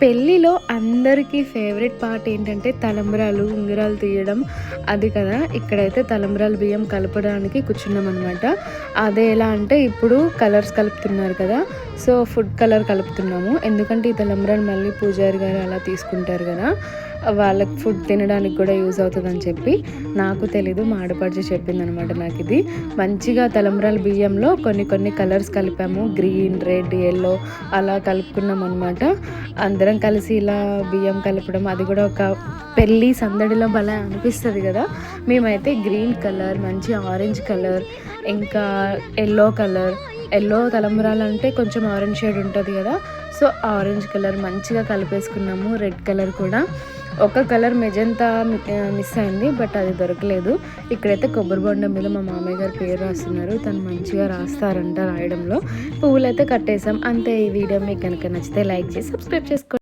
పెళ్ళిలో అందరికీ favourite part ఏంటంటే తలంబ్రాలు ఉంగరాలు తీయడం. అది కదా ఇక్కడైతే తలంబరాలు బియ్యం కలపడానికి కూర్చున్నాం అనమాట అదే ఎలా అంటే ఇప్పుడు కలర్స్ కలుపుతున్నారు కదా సో ఫుడ్ కలర్ కలుపుతున్నాము. ఎందుకంటే ఈ తలంబ్రాలు మళ్ళీ పూజారి గారు అలా తీసుకుంటారు కదా వాళ్ళకి ఫుడ్ తినడానికి కూడా యూజ్ అవుతుందని చెప్పి నాకు తెలీదు మా ఆడపడిచి చెప్పింది అనమాట నాకు ఇది. మంచిగా తలంబ్రాల బియ్యంలో కొన్ని కొన్ని కలర్స్ కలిపాము. గ్రీన్ రెడ్ ఎల్లో అలా కలుపుకున్నాం అనమాట అందరం కలిసి ఇలా బియ్యం కలపడం అది కూడా ఒక పెళ్ళి సందడిలో భలే అనిపిస్తుంది కదా. మేమైతే గ్రీన్ కలర్ మంచి ఆరెంజ్ కలర్ ఇంకా ఎల్లో కలర్ ఎల్లో తలంబరాలంటే కొంచెం ఆరెంజ్ షేడ్ ఉంటుంది కదా. సో ఆరెంజ్ కలర్ మంచిగా కలిపేసుకున్నాము రెడ్ కలర్ కూడా. ఒక కలర్ మెజంతా మిస్ అయింది బట్ అది దొరకలేదు. ఇక్కడైతే కొబ్బరి బొండం మీద మా మామయ్య గారు పేరు రాస్తున్నారు. తను మంచిగా రాస్తారంట రాయడంలో. పువ్వులు అయితే కట్టేసాం అంతే ఈ వీడియో మీకు కనుక నచ్చితే లైక్ చేసి సబ్స్క్రైబ్ చేసుకోండి.